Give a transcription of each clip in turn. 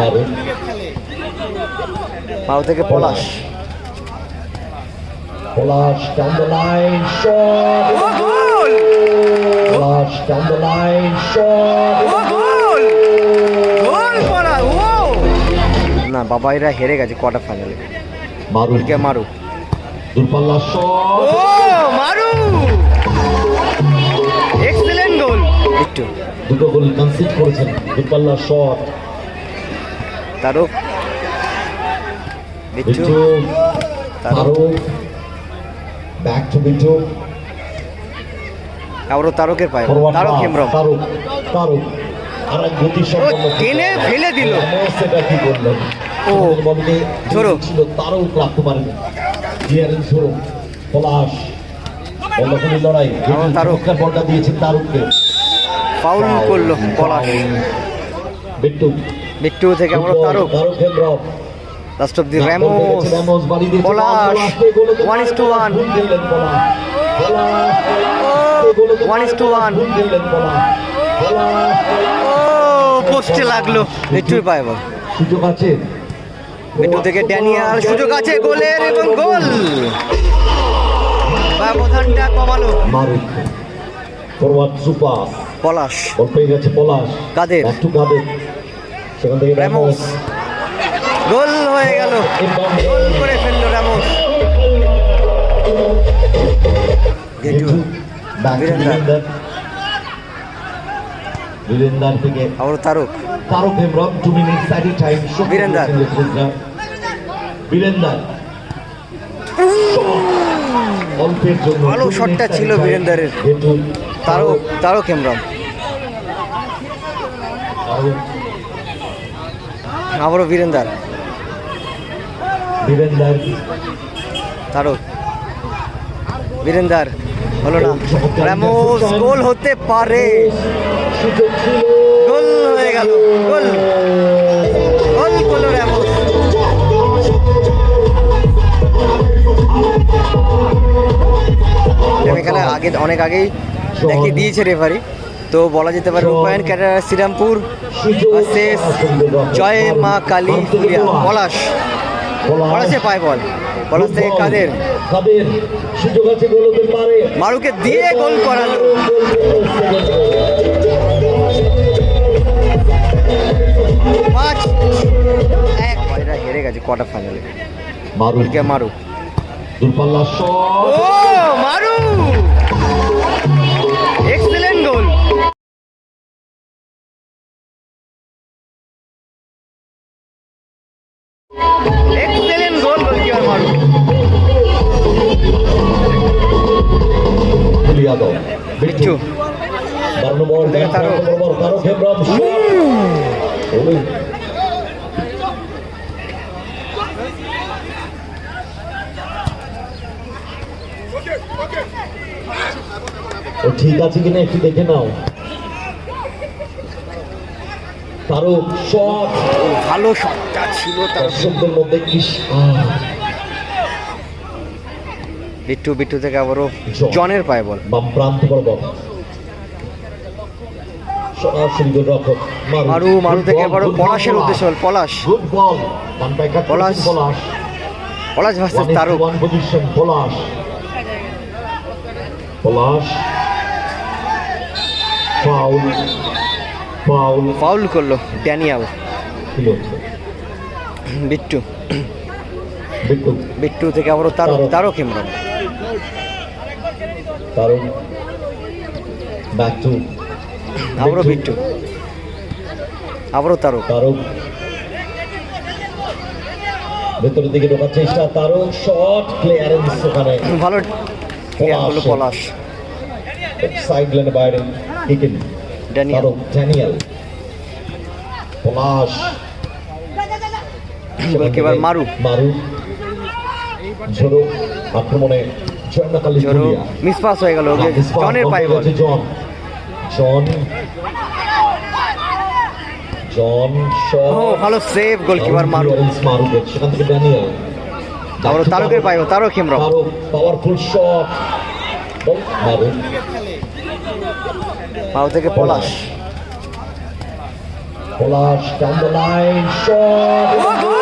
মারুফ মাও থেকে Palash. Palash down the line shot Palash down the line shot না বাবাইরা হেরে গেছে কোয়ার্টার ফাইনালে মারুফ কে মারু। দূরপাল্লা শট ও মারু! এক্সেলেন্ট গোল একটু। দুটো গোল কনসিড করেছেন। দূরপাল্লা শট তারক বিচ্ছু তারক ব্যাক টু তারকের পায়। তারক হেমব্রম। তারক তারক আর গতি টেনে ফেলে দিল। সেটা কি করলেন ও, ঝোড়ো। ছিল তারও রাখতে পারেন ক্লিয়ারেন্স ঝোড়ো পলাশ। বলখানি লড়াই। আমার বলটা দিয়েছেন তারককে। ফাউল করল পলাশ। বিট্টু বিট্টু থেকে আমরা Tarak. Last of the Ramos Palash, one is to one. ভুল খেললেন পলাশ পলাশ one is to one. ভুল খেললেন পলাশ পলাশ ও পোস্টে লাগল। বিট্টুর পায় বল সুযোগ আছে। বিট্টু থেকে ড্যানিয়াল সুযোগ আছে গোলের এবং গোল। ব্যবধানটা কমালো। Forward super. পলাশ। গেছে পলাশ। কাদের? একটু কাদের? সেখান থেকে র্যামোস। গোল হয়ে গেল। গোল করে ফেলল টু বীরেন্দার। বীরেন্দার। বীরেন্দার থেকে আবার Tarak. Tarak Hembram two minutes at time Virender. Virender. অল্পের জন্য ভালো শটটা ছিল। বীরেন্দারের। তারক। তারক হেমব্রম। তারক। আবারও বীরেন্দার। বীরেন্দার। তারক বীরেন্দার হলো না? র্যামোস গোল হতে পারে। গোল হয়ে গেল গোল। গোল করল র্যামোস এখানে আগে অনেক আগেই দেখিয়ে দিয়েছে রেফারি। তো বলা যেতে পারে রূপায়ণ ক্যাটার শ্রীরামপুর শেষ জয় মা কালী পলাশ। পলাশে পায় বল। পলাশ থেকে কাদের? মারুকে দিয়ে গোল করালো। পাঁচ। এক। এরা হেরে গেছে কোয়ার্টার ফাইনালে মারু। কে মারু দূরপাল্লা শট ও মারু! যাদব বারো নম্বর নম্বর ঠিক আছে কিনা একটু দেখে নাও। তারক সব ভালো শটটা ছিল তার দর্শকদের মধ্যে কি আহ, বিট্টু বিট্টু থেকে আবারও জনের পায় বল। মারু মারু থেকে আবারও পলাশের উদ্দেশ্য ball Palash. Palash. Palash. Versus Tarak. Palash. Palash. Foul foul foul করল ড্যানিয়াল। বিট্টু। বিট্টু। থেকে আবারও তারক। তারক ইমরান। তারক ব্যাক টু আবারও বিট্টু আবারও তারক তারক ভেতরের দিকে ঢোকার চেষ্টা তারক শট ক্লিয়ারেন্স ওখানে ভালো করল পলাশ সাইড লাইনের বাইরে কিকেন Daniel Daniel Palash goalkeeper Maru Maru ঝোড়ো আক্রমণে জয়নাকালী জোরো জুলিয়া মিস পাস হয়ে গেল জনের পায় বল। জন। জন। জন শট ও ভালো সেভ গোলকিপার মারু মারু সেখান থেকে ড্যানিয়েল। আবারও তারকের পায় তারক ইমরান পাওয়ারফুল শট। মারু মারু থেকে Palash. Palash down the line, shot.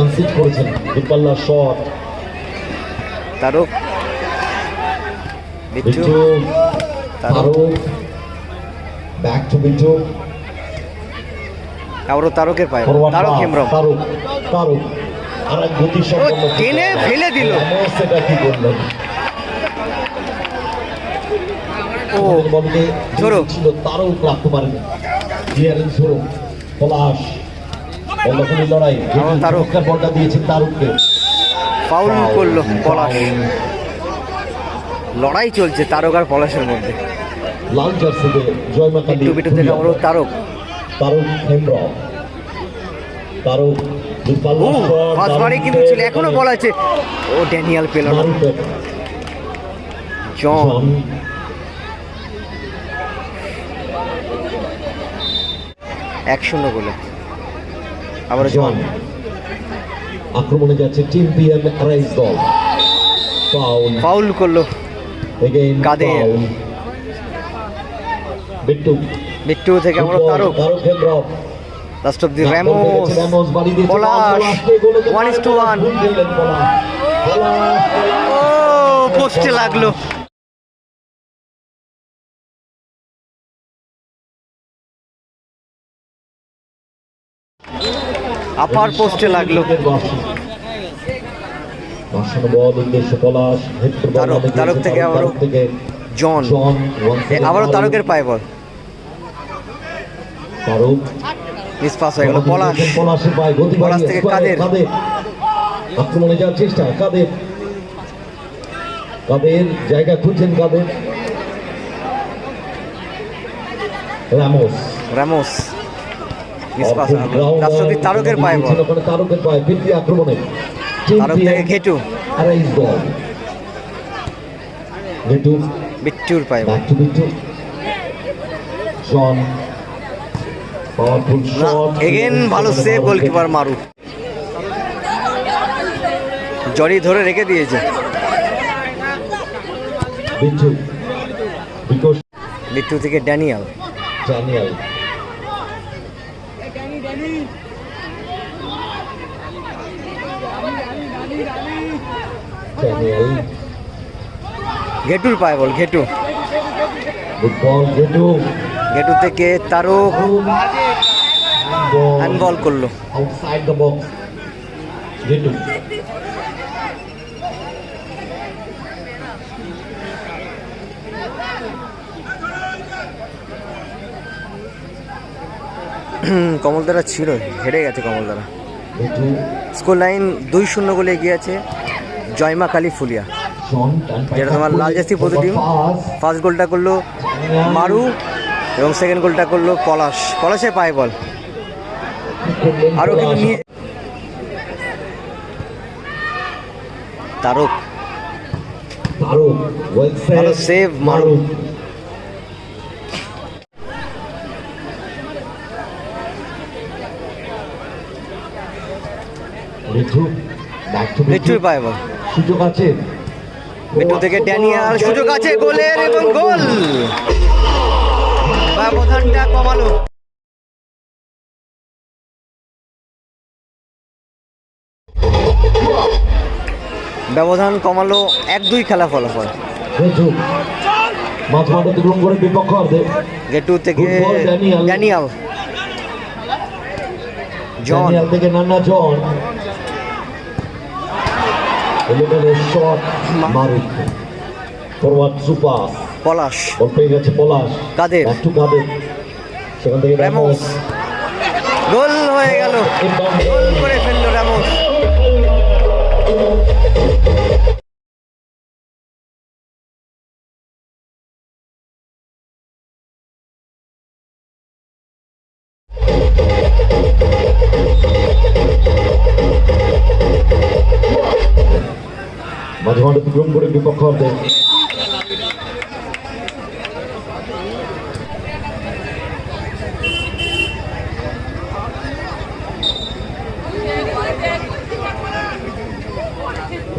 Concede করেছেন দূরপাল্লা shot. Tarak. Bittu Tarak. Back to Bittu আবারও তারকের পায়। তারক পাস, হেমব্রম। তারক তারক। আর গতি সম্পন্ন টেনে ফেলে দিল। সেটা কি করলেন? ও ঝোড়ো। ছিল তারও রাখতে পারেন। ক্লিয়ারেন্স হলো পলাশ লড়াই। তারক। বলটা দিয়েছেন তারককে। ফাউল করল পলাশ। লড়াই চলছে তারক আর পলাশের মধ্যে। লাল জার্সিতে তারক। তারক হেমব্র। তারক ও ফার্স্ট বারে কিন্তু ছিল এখনও করে। বলা আছে। ও ড্যানিয়াল পেল না জন এক শূন্য গোলে। আবার জন আক্রমণে যাচ্ছে টিম পিএম রাইস দল। ফাউল ফাউল করল। কাদের। বিট্টু। বিট্টু থেকে আমরা Tarak. Tarak Hembram last of the Ramos Ramos Palash one is two one ও পোস্টে লাগল। আপার পোস্টে লাগল। তারক, তারক থেকে আবারও জন। আবারও তারকের পায়ে বল। তারক। মিস পাস হয়ে গেল পলাশ। পলাশের পায়ে গতি পলাশ থেকে কাদের। কাদের? আক্রমণে যাওয়ার চেষ্টা কাদের? কাদের? জায়গা খুঁজছেন কাদের? রামোস। তারকের পায়ে বল। তারকের পায়ে ফিরতি আক্রমণে। তারক থেকে ঘেটু। আড়াইশ ঘেটু। বিট্টুর পায়ে ball. Bittu John powerful shot again ভালো সেভ গোলকিপার মারু। জড়ি ধরে রেখে দিয়েছে। বিট্টু থেকে ড্যানিয়াল। ড্যানিয়েল ঘেটুর পায়ে বল ঘেটু। ঘেটু। থেকে হ্যান্ড বল করল. কমলদারা ছিল হেরে গেছে কমলদারা. স্কোর লাইন দুই শূন্য গোলে এগিয়ে জয়মা কালী ফুলিয়া। যেটা তোমার লাল জার্সি প্রতি টিম। ফার্স্ট গোলটা করল মারু এবং সেকেন্ড গোলটা করল পলাশ। পলাশের পায় বল। আরও কিন্তু নিয়ে তারক। ভালো বিট্টুর Getu. পায়ে বল। সুযোগ আছে। থেকে ড্যানিয়াল সুযোগ আছে গোলের এবং গোল। ব্যবধানটা কমালো। ব্যবধান কমালো এক দুই খেলা ফলাফল। গেটু থেকে Good ড্যানিয়াল। জন থেকে নান্না জন। এলিভেনের শট মা- মারুক। Forward super Palash. বল পেয়ে গেছে পলাশ। কাদের? একটু কাদের? সেখান থেকে র্যামোস গোল হয়ে গেল. গোল করে ফেলল র্যামোস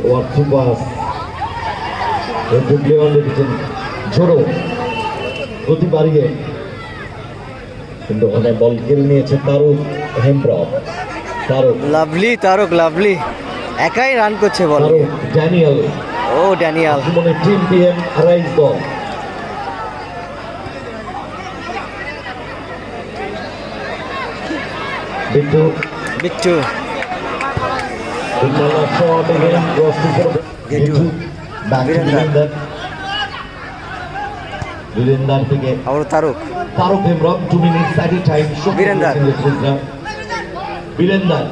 ওয়ার্থু পাস প্লেয়ার দেখেছেন ঝোড়ো। গতি বাড়িয়ে। কিন্তু ওখানে বল কেড়ে নিয়েছে Tarak Hembram. তারুক। Lovely Tarak lovely. একাই রান করছে বল। ড্যানিয়েল। Oh Daniel. জীবনের team PM rice ball. Bittu. Bittu. Virender থেকে আবার তারক তারক টু টাইম. বীরেন্দার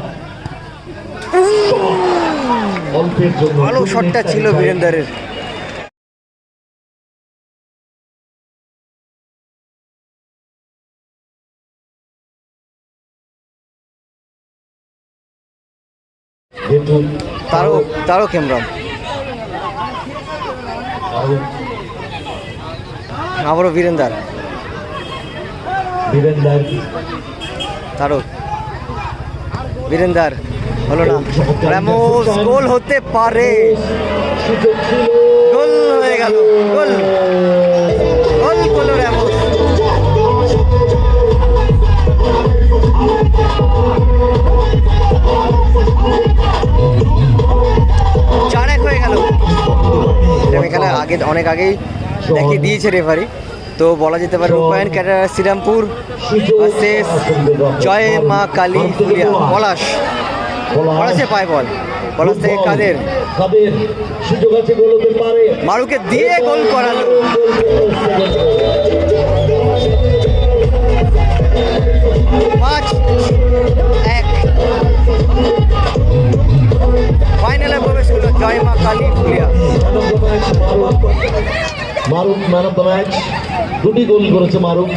অল্পের জন্য ভালো শটটা ছিল বীরেন্দারের গেটু তারক তারক আবারও বীরেন্দার। বীরেন্দার। তারক বীরেন্দার। হলো না। র্যামোস গোল হতে পারে। গোল হয়ে গেল। গোল। গোল করল র্যামোস। আগেই দেখিয়ে দিয়েছে রেফারি তো বলা যেতে পারে রূপায়ণ ক্যাটার শ্রীরামপুর ভার্সেস জয় মা কালী পলাশ। পলাশে। পায় বল। পলাশ থেকে কাদের? মারুকে দিয়ে গোল করালো। পাঁচ এক। ফাইনালে প্রবেশ জয় মা Kali Phulia. Maruf man of the match. দুটি গোল করেছে মারুফ।